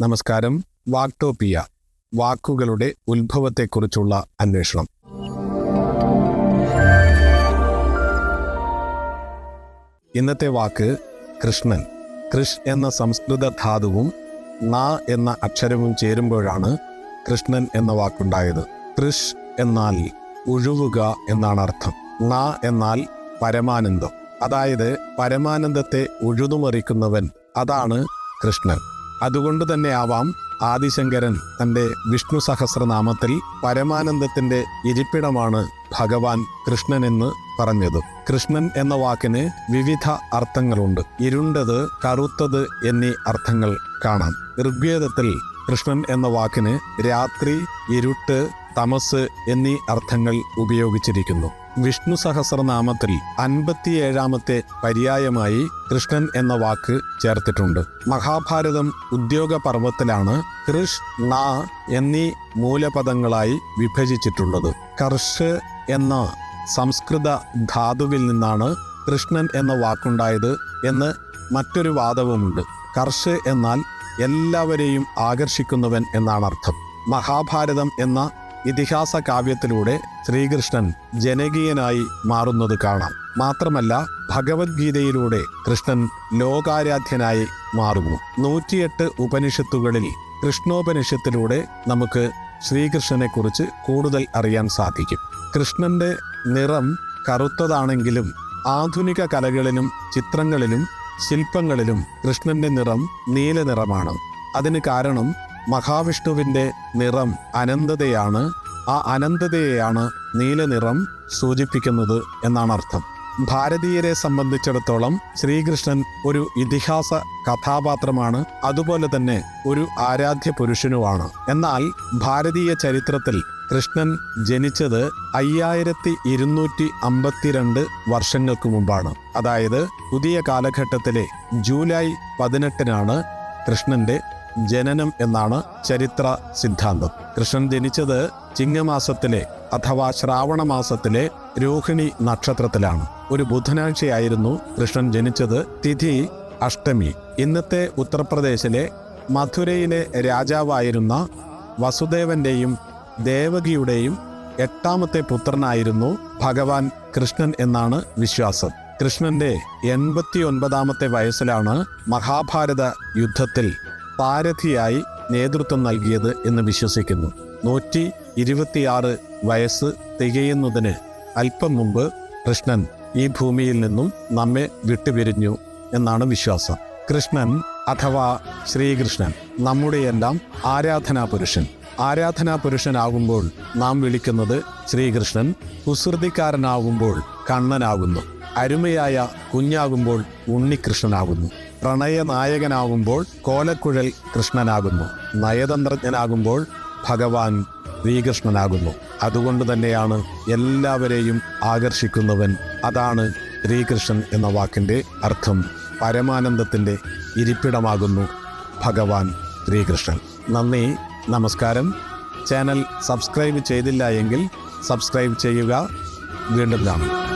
നമസ്കാരം. വാക്ടോപ്പിയ വാക്കുകളുടെ ഉത്ഭവത്തെക്കുറിച്ചുള്ള അന്വേഷണം. ഇന്നത്തെ വാക്ക് കൃഷ്ണൻ. കൃഷ് എന്ന സംസ്കൃത ധാതുവും ന എന്ന അക്ഷരവും ചേരുമ്പോഴാണ് കൃഷ്ണൻ എന്ന വാക്കുണ്ടായത്. കൃഷ് എന്നാൽ ഉഴുവുക എന്നാണ് അർത്ഥം. ന എന്നാൽ പരമാനന്ദം. അതായത് പരമാനന്ദത്തെ ഉഴുതുമറിക്കുന്നവൻ. അതാണ് കൃഷ്ണൻ. അതുകൊണ്ട് തന്നെ ആവാം ആദിശങ്കരൻ തന്റെ വിഷ്ണു സഹസ്രനാമത്തിൽ പരമാനന്ദത്തിന്റെ ഇരിപ്പിടമാണ് ഭഗവാൻ കൃഷ്ണനെന്ന് പറഞ്ഞത്. കൃഷ്ണൻ എന്ന വാക്കിന് വിവിധ അർത്ഥങ്ങളുണ്ട്. ഇരുണ്ടത് കറുത്തത് എന്നീ അർത്ഥങ്ങൾ കാണാം. ഋഗ്വേദത്തിൽ കൃഷ്ണൻ എന്ന വാക്കിന് രാത്രി ഇരുട്ട് തമസ് എന്നീ അർത്ഥങ്ങൾ ഉപയോഗിച്ചിരിക്കുന്നു. വിഷ്ണു സഹസ്രനാമത്തിൽ അൻപത്തിയേഴാമത്തെ പര്യായമായി കൃഷ്ണൻ എന്ന വാക്ക് ചേർത്തിട്ടുണ്ട്. മഹാഭാരതം ഉദ്യോഗ പർവത്തിലാണ് കൃഷ് ന എന്നീ മൂലപദങ്ങളായി വിഭജിച്ചിട്ടുള്ളത്. കർഷ് എന്ന സംസ്കൃത ധാതുവിൽ നിന്നാണ് കൃഷ്ണൻ എന്ന വാക്കുണ്ടായത് എന്ന് മറ്റൊരു വാദവുമുണ്ട്. കർഷ് എന്നാൽ എല്ലാവരെയും ആകർഷിക്കുന്നവൻ എന്നാണ് അർത്ഥം മഹാഭാരതം എന്ന ഇതിഹാസ കാവ്യത്തിലൂടെ ശ്രീകൃഷ്ണൻ ജനകീയനായി മാറുന്നത് കാണാം. മാത്രമല്ല ഭഗവത്ഗീതയിലൂടെ കൃഷ്ണൻ ലോകാരാധ്യനായി മാറുന്നു. നൂറ്റിയെട്ട് ഉപനിഷത്തുകളിൽ കൃഷ്ണോപനിഷത്തിലൂടെ നമുക്ക് ശ്രീകൃഷ്ണനെ കുറിച്ച് കൂടുതൽ അറിയാൻ സാധിക്കും. കൃഷ്ണന്റെ നിറം കറുത്തതാണെങ്കിലും ആധുനിക കലകളിലും ചിത്രങ്ങളിലും ശില്പങ്ങളിലും കൃഷ്ണന്റെ നിറം നീല നിറമാണ്. അതിന് കാരണം മഹാവിഷ്ണുവിന്റെ നിറം അനന്തതയാണ്. ആ അനന്തതയെയാണ് നീലനിറം സൂചിപ്പിക്കുന്നത് എന്നാണ് അർത്ഥം. ഭാരതീയരെ സംബന്ധിച്ചിടത്തോളം ശ്രീകൃഷ്ണൻ ഒരു ഇതിഹാസ കഥാപാത്രമാണ്. അതുപോലെ തന്നെ ഒരു ആരാധ്യ പുരുഷനുമാണ്. എന്നാൽ ഭാരതീയ ചരിത്രത്തിൽ കൃഷ്ണൻ ജനിച്ചത് അയ്യായിരത്തി ഇരുന്നൂറ്റി അമ്പത്തിരണ്ട് വർഷങ്ങൾക്ക് മുമ്പാണ്. അതായത് പുതിയ കാലഘട്ടത്തിലെ ജൂലൈ പതിനെട്ടിനാണ് കൃഷ്ണന്റെ ജനനം എന്നാണ് ചരിത്ര സിദ്ധാന്തം. കൃഷ്ണൻ ജനിച്ചത് ചിങ്ങമാസത്തിലെ അഥവാ ശ്രാവണ മാസത്തിലെ രോഹിണി നക്ഷത്രത്തിലാണ്. ഒരു ബുധനാഴ്ചയായിരുന്നു കൃഷ്ണൻ ജനിച്ചത് തിഥി അഷ്ടമി. ഇന്നത്തെ ഉത്തർപ്രദേശിലെ മഥുരയിലെ രാജാവായിരുന്ന വസുദേവന്റെയും ദേവകിയുടെയും എട്ടാമത്തെ പുത്രനായിരുന്നു ഭഗവാൻ കൃഷ്ണൻ എന്നാണ് വിശ്വാസം. കൃഷ്ണന്റെ എൺപത്തി ഒൻപതാമത്തെ വയസ്സിലാണ് മഹാഭാരത യുദ്ധത്തിൽ പാരഥിയായി നേതൃത്വം നൽകിയത് എന്ന് വിശ്വസിക്കുന്നു. നൂറ്റി ഇരുപത്തിയാറ് വയസ്സ് തികയുന്നതിന് അല്പം മുമ്പ് കൃഷ്ണൻ ഈ ഭൂമിയിൽ നിന്നും നമ്മെ വിട്ടുപിരിഞ്ഞു എന്നാണ് വിശ്വാസം. കൃഷ്ണൻ അഥവാ ശ്രീകൃഷ്ണൻ നമ്മുടെയെല്ലാം ആരാധനാ പുരുഷൻ ആരാധനാ പുരുഷനാകുമ്പോൾ നാം വിളിക്കുന്നത് ശ്രീകൃഷ്ണൻ കുസൃതിക്കാരനാകുമ്പോൾ കണ്ണനാകുന്നു. അരുമയായ കുഞ്ഞാകുമ്പോൾ ഉണ്ണികൃഷ്ണനാകുന്നു. പ്രണയനായകനാകുമ്പോൾ കോലക്കുഴൽ കൃഷ്ണനാകുന്നു. നയതന്ത്രജ്ഞനാകുമ്പോൾ ഭഗവാൻ ശ്രീകൃഷ്ണനാകുന്നു. അതുകൊണ്ട് തന്നെയാണ് എല്ലാവരെയും ആകർഷിക്കുന്നവൻ. അതാണ് ശ്രീകൃഷ്ണൻ എന്ന വാക്കിന്റെ അർത്ഥം. പരമാനന്ദത്തിന്റെ ഇരിപ്പിടമാകുന്നു ഭഗവാൻ ശ്രീകൃഷ്ണൻ. നന്ദി നമസ്കാരം. ചാനൽ സബ്സ്ക്രൈബ് ചെയ്തില്ല എങ്കിൽ സബ്സ്ക്രൈബ് ചെയ്യുക. വീണ്ടും കാണാം.